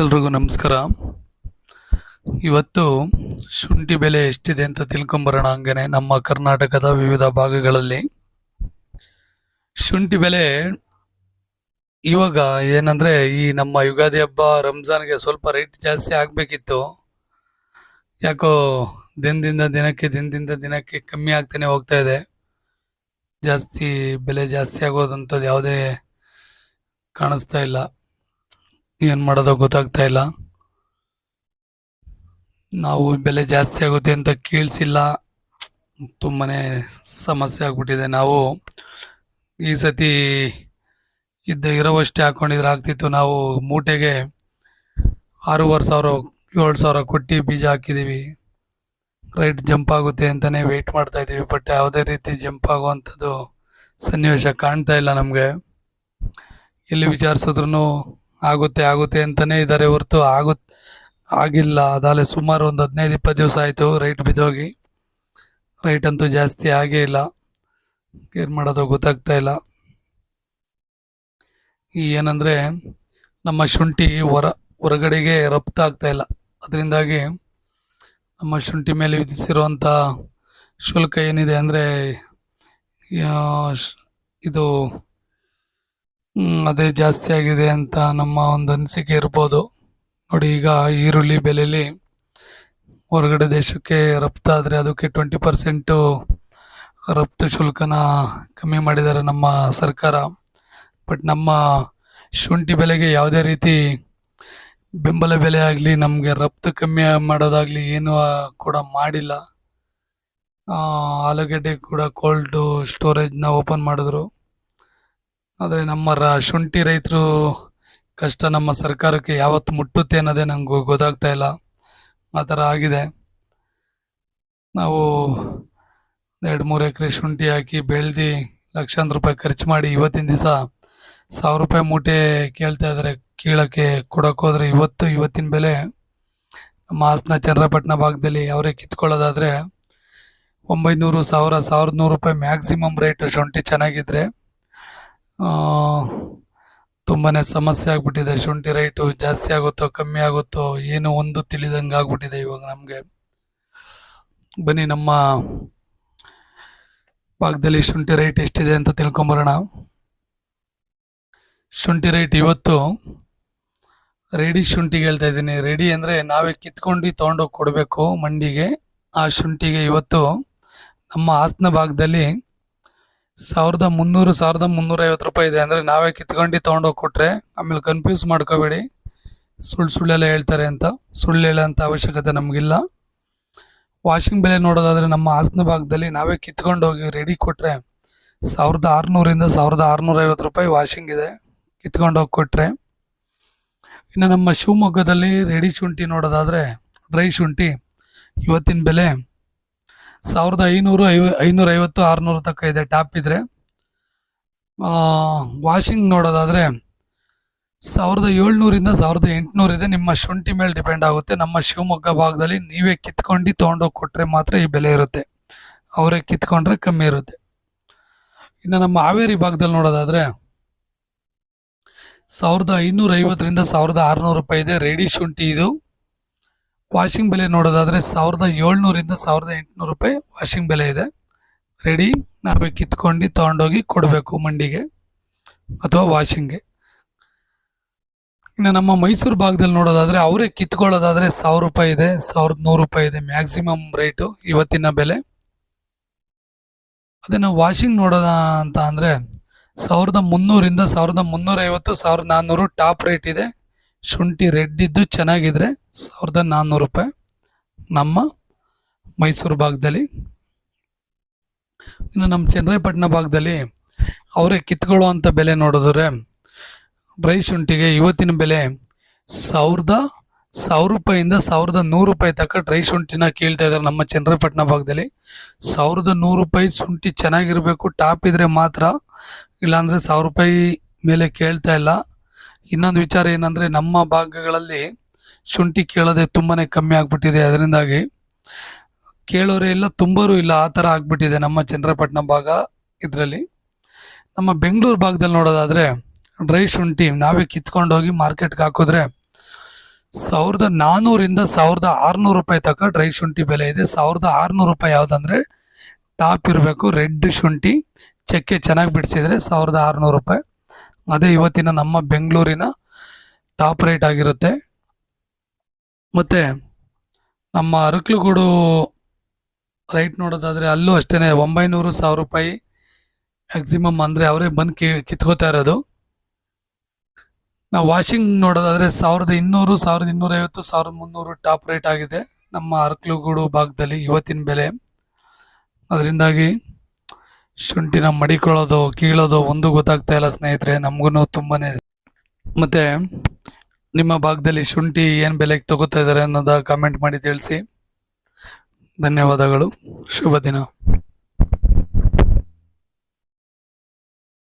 ಎಲ್ರಿಗೂ ನಮಸ್ಕಾರ. ಇವತ್ತು ಶುಂಠಿ ಬೆಲೆ ಎಷ್ಟಿದೆ ಅಂತ ತಿಳ್ಕೊಂಬರೋಣ ಹಂಗೇನೆ. ನಮ್ಮ ಕರ್ನಾಟಕದ ವಿವಿಧ ಭಾಗಗಳಲ್ಲಿ ಶುಂಠಿ ಬೆಲೆ ಇವಾಗ ಏನಂದ್ರೆ ಈ ನಮ್ಮ ಯುಗಾದಿ ಹಬ್ಬ, ರಂಜಾನ್ಗೆ ಸ್ವಲ್ಪ ರೇಟ್ ಜಾಸ್ತಿ ಆಗ್ಬೇಕಿತ್ತು. ಯಾಕೋ ದಿನದಿಂದ ದಿನಕ್ಕೆ ದಿನದಿಂದ ದಿನಕ್ಕೆ ಕಮ್ಮಿ ಆಗ್ತಾನೆ ಹೋಗ್ತಾ ಇದೆ. ಜಾಸ್ತಿ ಬೆಲೆ ಜಾಸ್ತಿ ಆಗೋದಂಥದ್ದು ಯಾವುದೇ ಕಾಣಿಸ್ತಾ ಇಲ್ಲ. ಏನು ಮಾಡೋದೋ ಗೊತ್ತಾಗ್ತಾ ಇಲ್ಲ. ನಾವು ಬೆಲೆ ಜಾಸ್ತಿ ಆಗುತ್ತೆ ಅಂತ ಕೇಳಿಸಿಲ್ಲ. ತುಂಬಾ ಸಮಸ್ಯೆ ಆಗ್ಬಿಟ್ಟಿದೆ. ನಾವು ಈ ಸತಿ ಇದ್ದ ಇರೋವಷ್ಟೇ ಹಾಕೊಂಡಿದ್ರೆ ಆಗ್ತಿತ್ತು. ನಾವು ಮೂಟೆಗೆ ಆರೂವರೆ ಸಾವಿರ, ಏಳು ಸಾವಿರ ಕೊಟ್ಟು ಬೀಜ ಹಾಕಿದ್ದೀವಿ ರೈಟ್ ಜಂಪ್ ಆಗುತ್ತೆ ಅಂತಲೇ ವೆಯ್ಟ್ ಮಾಡ್ತಾ ಇದ್ದೀವಿ. ಬಟ್ ಯಾವುದೇ ರೀತಿ ಜಂಪ್ ಆಗುವಂಥದ್ದು ಸನ್ನಿವೇಶ ಕಾಣ್ತಾ ಇಲ್ಲ ನಮಗೆ. ಎಲ್ಲಿ ವಿಚಾರಿಸಿದ್ರು ಆಗುತ್ತೆ ಆಗುತ್ತೆ ಅಂತಲೇ ಇದ್ದಾರೆ ಹೊರತು. ಆಗುತ್ತೆ ಆಗಿಲ್ಲ. ಅದಾಲೆ ಸುಮಾರು ಒಂದು ಹದಿನೈದು ಇಪ್ಪತ್ತು ದಿವಸ ಆಯಿತು ರೈಟ್ ಬಿದ್ದೋಗಿ. ರೈಟ್ ಅಂತೂ ಜಾಸ್ತಿ ಆಗೇ ಇಲ್ಲ. ಏನು ಮಾಡೋದು ಗೊತ್ತಾಗ್ತಾ ಇಲ್ಲ. ಏನಂದರೆ ನಮ್ಮ ಶುಂಠಿ ಹೊರ, ಹೊರಗಡೆಗೆ ರಫ್ತಾಗ್ತಾ ಇಲ್ಲ. ಅದರಿಂದಾಗಿ ನಮ್ಮ ಶುಂಠಿ ಮೇಲೆ ವಿಧಿಸಿರುವಂಥ ಶುಲ್ಕ ಏನಿದೆ ಅಂದರೆ ಇದು ಅದೇ ಜಾಸ್ತಿ ಆಗಿದೆ ಅಂತ ನಮ್ಮ ಒಂದು ಅನಿಸಿಕೆ ಇರ್ಬೋದು. ನೋಡಿ, ಈಗ ಈರುಳ್ಳಿ ಬೆಲೆಯಲ್ಲಿ ಹೊರಗಡೆ ದೇಶಕ್ಕೆ ರಫ್ತಾದರೆ ಅದಕ್ಕೆ ಟ್ವೆಂಟಿ ಪರ್ಸೆಂಟು ರಫ್ತು ಶುಲ್ಕನ ಕಮ್ಮಿ ಮಾಡಿದ್ದಾರೆ ನಮ್ಮ ಸರ್ಕಾರ. ಬಟ್ ನಮ್ಮ ಶುಂಠಿ ಬೆಲೆಗೆ ಯಾವುದೇ ರೀತಿ ಬೆಂಬಲ ಬೆಲೆ ಆಗಲಿ, ನಮಗೆ ರಫ್ತು ಕಮ್ಮಿ ಮಾಡೋದಾಗಲಿ ಏನು ಕೂಡ ಮಾಡಿಲ್ಲ. ಆಲೂಗಡ್ಡೆ ಕೂಡ ಕೋಲ್ಡು ಸ್ಟೋರೇಜ್ನ ಓಪನ್ ಮಾಡಿದ್ರು. ಆದರೆ ನಮ್ಮ ಶುಂಠಿ ರೈತರು ಕಷ್ಟ ನಮ್ಮ ಸರ್ಕಾರಕ್ಕೆ ಯಾವತ್ತು ಮುಟ್ಟುತ್ತೆ ಅನ್ನೋದೇ ನಂಗೆ ಗೊತ್ತಾಗ್ತಾ ಇಲ್ಲ. ಆ ಥರ ಆಗಿದೆ. ನಾವು ಎರಡು, ಮೂರು ಎಕರೆ ಶುಂಠಿ ಹಾಕಿ ಬೆಳೆದು ಲಕ್ಷಾಂತರ ರೂಪಾಯಿ ಖರ್ಚು ಮಾಡಿ ಇವತ್ತಿನ ದಿವಸ ಸಾವಿರ ರೂಪಾಯಿ ಮೂಟೆ ಕೇಳ್ತಾ ಇದ್ದಾರೆ ಕೀಳಕ್ಕೆ ಕೊಡೋಕ್ಕೋದ್ರೆ ಇವತ್ತು ಇವತ್ತಿನ ಬೆಲೆ ನಮ್ಮ ಹಾಸನ ಚಂದ್ರಪಟ್ಟಣ ಭಾಗದಲ್ಲಿ ಅವರೇ ಕಿತ್ಕೊಳ್ಳೋದಾದರೆ ಒಂಬೈನೂರು ಸಾವಿರ, ಸಾವಿರದ ನೂರು ರೂಪಾಯಿ ಮ್ಯಾಕ್ಸಿಮಮ್ ರೇಟ್ ಶುಂಠಿ ಚೆನ್ನಾಗಿದ್ರೆ ತುಂಬಾ ಸಮಸ್ಯೆ ಆಗಿಬಿಟ್ಟಿದೆ. ಶುಂಠಿ ರೈಟು ಜಾಸ್ತಿ ಆಗುತ್ತೋ, ಕಮ್ಮಿ ಆಗುತ್ತೋ ಏನು ಒಂದು ತಿಳಿದಂಗೆ ಆಗ್ಬಿಟ್ಟಿದೆ ಇವಾಗ ನಮಗೆ. ಬನ್ನಿ, ನಮ್ಮ ಭಾಗದಲ್ಲಿ ಶುಂಠಿ ರೈಟ್ ಎಷ್ಟಿದೆ ಅಂತ ತಿಳ್ಕೊಂಬರೋಣ. ಶುಂಠಿ ರೈಟ್ ಇವತ್ತು ರೆಡಿ ಶುಂಠಿಗೆ ಹೇಳ್ತಾ ಇದ್ದೀನಿ. ರೆಡಿ ಅಂದರೆ ನಾವೇ ಕಿತ್ಕೊಂಡು ತೊಗೊಂಡೋಗಿ ಕೊಡಬೇಕು ಮಂಡಿಗೆ. ಆ ಶುಂಠಿಗೆ ಇವತ್ತು ನಮ್ಮ ಹಾಸನ ಭಾಗದಲ್ಲಿ ಸಾವಿರದ ಮುನ್ನೂರು, ಸಾವಿರದ ಮುನ್ನೂರೈವತ್ತು ರೂಪಾಯಿ ಇದೆ. ಅಂದರೆ ನಾವೇ ಕಿತ್ಕೊಂಡು ತೊಗೊಂಡೋಗಿ ಕೊಟ್ಟರೆ ಆಮೇಲೆ ಕನ್ಫ್ಯೂಸ್ ಮಾಡ್ಕೋಬೇಡಿ. ಸುಳ್ಳು ಸುಳ್ಳೆಲ್ಲ ಹೇಳ್ತಾರೆ ಅಂತ. ಸುಳ್ಳು ಹೇಳೋಂಥ ಅವಶ್ಯಕತೆ ನಮಗಿಲ್ಲ. ವಾಷಿಂಗ್ ಬೆಲೆ ನೋಡೋದಾದರೆ ನಮ್ಮ ಹಾಸನ ಭಾಗದಲ್ಲಿ ನಾವೇ ಕಿತ್ಕೊಂಡೋಗಿ ರೆಡಿ ಕೊಟ್ಟರೆ ಸಾವಿರದ ಆರುನೂರಿಂದ ಸಾವಿರದ ಆರುನೂರೈವತ್ತು ರೂಪಾಯಿ ವಾಷಿಂಗ್ ಇದೆ. ಕಿತ್ಕೊಂಡೋಗಿ ಕೊಟ್ಟರೆ ಇನ್ನು ನಮ್ಮ ಶಿವಮೊಗ್ಗದಲ್ಲಿ ರೆಡಿ ಶುಂಠಿ ನೋಡೋದಾದರೆ ಡ್ರೈ ಶುಂಠಿ ಇವತ್ತಿನ ಬೆಲೆ ಸಾವಿರದ ಐನೂರು, ಐವ ಐನೂರ ಐವತ್ತು ಆರುನೂರು ತನಕ ಇದೆ ಟಾಪ್ ಇದ್ರೆ. ವಾಷಿಂಗ್ ನೋಡೋದಾದ್ರೆ ಸಾವಿರದ ಏಳ್ನೂರಿಂದ ಸಾವಿರದ ಎಂಟುನೂರು ಇದೆ. ನಿಮ್ಮ ಶುಂಠಿ ಮೇಲೆ ಡಿಪೆಂಡ್ ಆಗುತ್ತೆ. ನಮ್ಮ ಶಿವಮೊಗ್ಗ ಭಾಗದಲ್ಲಿ ನೀವೇ ಕಿತ್ಕೊಂಡು ತೊಗೊಂಡೋಗಿ ಕೊಟ್ಟರೆ ಮಾತ್ರ ಈ ಬೆಲೆ ಇರುತ್ತೆ. ಅವರೇ ಕಿತ್ಕೊಂಡ್ರೆ ಕಮ್ಮಿ ಇರುತ್ತೆ. ಇನ್ನು ನಮ್ಮ ಹಾವೇರಿ ಭಾಗದಲ್ಲಿ ನೋಡೋದಾದ್ರೆ ಸಾವಿರದ ಐನೂರ ಐವತ್ತರಿಂದ ಸಾವಿರದ ಆರುನೂರು ರೂಪಾಯಿ ಇದೆ. ರೆಡಿ ಶುಂಠಿ ಇದು. ವಾಷಿಂಗ್ ಬೆಲೆ ನೋಡೋದಾದರೆ ಸಾವಿರದ ಏಳ್ನೂರಿಂದ ಸಾವಿರದ ಎಂಟುನೂರು ರೂಪಾಯಿ ವಾಷಿಂಗ್ ಬೆಲೆ ಇದೆ. ರೆಡಿ ನಾವೇ ಕಿತ್ಕೊಂಡು ತೊಗೊಂಡೋಗಿ ಕೊಡಬೇಕು ಮಂಡಿಗೆ ಅಥವಾ ವಾಷಿಂಗ್ಗೆ ಇನ್ನು ನಮ್ಮ ಮೈಸೂರು ಭಾಗದಲ್ಲಿ ನೋಡೋದಾದರೆ ಅವರೇ ಕಿತ್ಕೊಳ್ಳೋದಾದರೆ ಸಾವಿರ ರೂಪಾಯಿ ಇದೆ, ಸಾವಿರದ ನೂರು ರೂಪಾಯಿ ಇದೆ ಮ್ಯಾಕ್ಸಿಮಮ್ ರೇಟು ಇವತ್ತಿನ ಬೆಲೆ. ಅದನ್ನು ವಾಷಿಂಗ್ ನೋಡೋದ ಅಂತ ಅಂದರೆ ಸಾವಿರದ ಮುನ್ನೂರಿಂದ ಸಾವಿರದ ಮುನ್ನೂರೈವತ್ತು, ಸಾವಿರದ ನಾನ್ನೂರು ಟಾಪ್ ರೇಟ್ ಇದೆ. ಶುಂಠಿ ರೆಡ್ ಇದ್ದು ಚೆನ್ನಾಗಿದ್ರೆ ಸಾವಿರದ ನಾನ್ನೂರು ರೂಪಾಯಿ. ನಮ್ಮ ಮೈಸೂರು ಭಾಗದಲ್ಲಿ. ಇನ್ನು ನಮ್ಮ ಚನ್ನರಾಯಪಟ್ಟಣ ಭಾಗದಲ್ಲಿ ಅವರೇ ಕಿತ್ಕೊಳ್ಳುವಂಥ ಬೆಲೆ ನೋಡಿದ್ರೆ ಡ್ರೈ ಶುಂಠಿಗೆ ಇವತ್ತಿನ ಬೆಲೆ ಸಾವಿರದ, ಸಾವಿರ ರೂಪಾಯಿಂದ ಸಾವಿರದ ನೂರು ರೂಪಾಯಿ ತನಕ ಡ್ರೈ ಶುಂಠಿನ ಕೇಳ್ತಾ ಇದ್ದಾರೆ ನಮ್ಮ ಚೆನ್ನರಾಯಪಟ್ಟಣ ಭಾಗದಲ್ಲಿ. ಸಾವಿರದ ನೂರು ರೂಪಾಯಿ ಶುಂಠಿ ಚೆನ್ನಾಗಿರಬೇಕು, ಟಾಪ್ ಇದ್ರೆ ಮಾತ್ರ, ಇಲ್ಲಾಂದರೆ ಸಾವಿರ ರೂಪಾಯಿ ಮೇಲೆ ಕೇಳ್ತಾ ಇಲ್ಲ. ಇನ್ನೊಂದು ವಿಚಾರ ಏನಂದರೆ ನಮ್ಮ ಭಾಗಗಳಲ್ಲಿ ಶುಂಠಿ ಕೇಳೋದೇ ತುಂಬಾ ಕಮ್ಮಿ ಆಗ್ಬಿಟ್ಟಿದೆ. ಅದರಿಂದಾಗಿ ಕೇಳೋರೇ ಇಲ್ಲ, ತುಂಬೋರು ಇಲ್ಲ, ಆ ಥರ ಆಗ್ಬಿಟ್ಟಿದೆ ನಮ್ಮ ಚಂದ್ರಪಟ್ಟಣ ಭಾಗ ಇದರಲ್ಲಿ. ನಮ್ಮ ಬೆಂಗಳೂರು ಭಾಗದಲ್ಲಿ ನೋಡೋದಾದರೆ ಡ್ರೈ ಶುಂಠಿ ನಾವೇ ಕಿತ್ಕೊಂಡು ಹೋಗಿ ಮಾರ್ಕೆಟ್ಗೆ ಹಾಕಿದ್ರೆ ಸಾವಿರದ ನಾನ್ನೂರಿಂದ ಸಾವಿರದ ಆರುನೂರು ರೂಪಾಯಿ ತನಕ ಡ್ರೈ ಶುಂಠಿ ಬೆಲೆ ಇದೆ. ಸಾವಿರದ ಆರುನೂರು ರೂಪಾಯಿ ಯಾವುದಂದ್ರೆ ಟಾಪ್ ಇರಬೇಕು, ರೆಡ್ ಶುಂಠಿ, ಚಕ್ಕೆ ಚೆನ್ನಾಗಿ ಬಿಡಿಸಿದ್ರೆ ಸಾವಿರದ ಆರುನೂರು ರೂಪಾಯಿ. ಅದೇ ಇವತ್ತಿನ ನಮ್ಮ ಬೆಂಗಳೂರಿನ ಟಾಪ್ ರೇಟ್ ಆಗಿರುತ್ತೆ. ಮತ್ತು ನಮ್ಮ ಅರಕಲಗೂಡು ರೈಟ್ ನೋಡೋದಾದರೆ ಅಲ್ಲೂ ಅಷ್ಟೇ ಒಂಬೈನೂರು ಸಾವಿರ ರೂಪಾಯಿ ಮ್ಯಾಕ್ಸಿಮಮ್ ಅಂದರೆ ಅವರೇ ಬಂದು ಕಿ, ಕಿತ್ಕೋತಾ ಇರೋದು. ನಾವು ವಾಷಿಂಗ್ ನೋಡೋದಾದರೆ ಸಾವಿರದ ಇನ್ನೂರು, ಸಾವಿರದ ಇನ್ನೂರೈವತ್ತು, ಸಾವಿರದ ಮುನ್ನೂರು ಟಾಪ್ ರೇಟ್ ಆಗಿದೆ ನಮ್ಮ ಅರಕಲಗೂಡು ಭಾಗದಲ್ಲಿ ಇವತ್ತಿನ ಬೆಲೆ. ಅದರಿಂದಾಗಿ ಶುಂಠಿನ ಮಡಿಕೊಳ್ಳೋದು, ಕೀಳೋದು ಒಂದು ಗೊತ್ತಾಗ್ತಾ ಇಲ್ಲ ಸ್ನೇಹಿತರೆ ನಮಗೂ ತುಂಬಾ ಮತ್ತು ನಿಮ್ಮ ಭಾಗದಲ್ಲಿ ಶುಂಠಿ ಏನು ಬೆಲೆಗೆ ತಗೋತಾ ಇದ್ದಾರೆ ಅನ್ನೋದ ಕಾಮೆಂಟ್ ಮಾಡಿ ತಿಳಿಸಿ. ಧನ್ಯವಾದಗಳು. ಶುಭ ದಿನ.